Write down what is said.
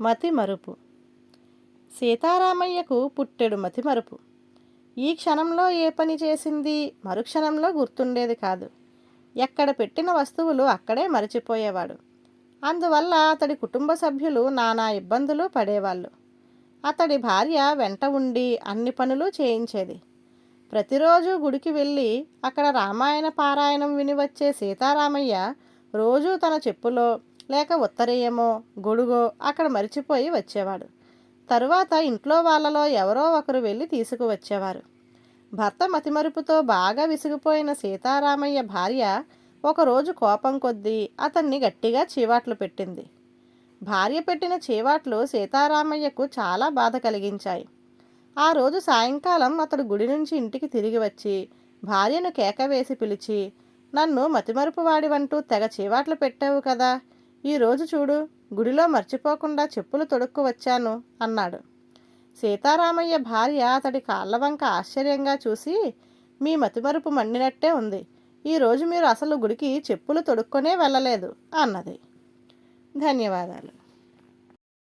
మతి మరుపు సీతారామయ్యకు పుట్టెడు మతి మరుపు ఈ క్షణంలో ఏ పని చేసింది? మరుక్షణంలో గుర్తుండేది కాదు. ఎక్కడ పెట్టిన వస్తువులు అక్కడే మరచిపోయేవాడు. అందువల్ల అతడి కుటుంబ సభ్యులు నానా ఇబ్బందులు పడేవాళ్ళు. అతడి భార్య వెంట ఉండి అన్ని పనులు చేయించేది. ప్రతిరోజు గుడికి వెళ్ళి అక్కడ రామాయణ పారాయణం విని వచ్చే సీతారామయ్య రోజూ తన చెప్పులో లేక ఉత్తరీయమో గొడుగో అక్కడ మరిచిపోయి వచ్చేవాడు. తరువాత ఇంట్లో వాళ్ళలో ఎవరో ఒకరు వెళ్ళి తీసుకువచ్చేవారు. భర్త మతిమరుపుతో బాగా విసిగిపోయిన సీతారామయ్య భార్య ఒకరోజు కోపం కొద్దీ అతన్ని గట్టిగా చీవాట్లు పెట్టింది. భార్య పెట్టిన చీవాట్లు సీతారామయ్యకు చాలా బాధ కలిగించాయి. ఆ రోజు సాయంకాలం అతడు గుడి నుంచి ఇంటికి తిరిగి వచ్చి భార్యను కేక వేసి పిలిచి నన్ను మతిమరుపు వాడివంటూ తెగ చీవాట్లు పెట్టావు కదా ఈరోజు చూడు గుడిలో మర్చిపోకుండా చెప్పులు తొడుక్కు వచ్చాను అన్నాడు. సీతారామయ్య భార్య అతడి కాళ్ళవంక ఆశ్చర్యంగా చూసి మీ మతిమరుపు మండినట్టే ఉంది. ఈరోజు మీరు అసలు గుడికి చెప్పులు తొడుక్కొనే వెళ్ళలేదు అన్నది. ధన్యవాదాలు.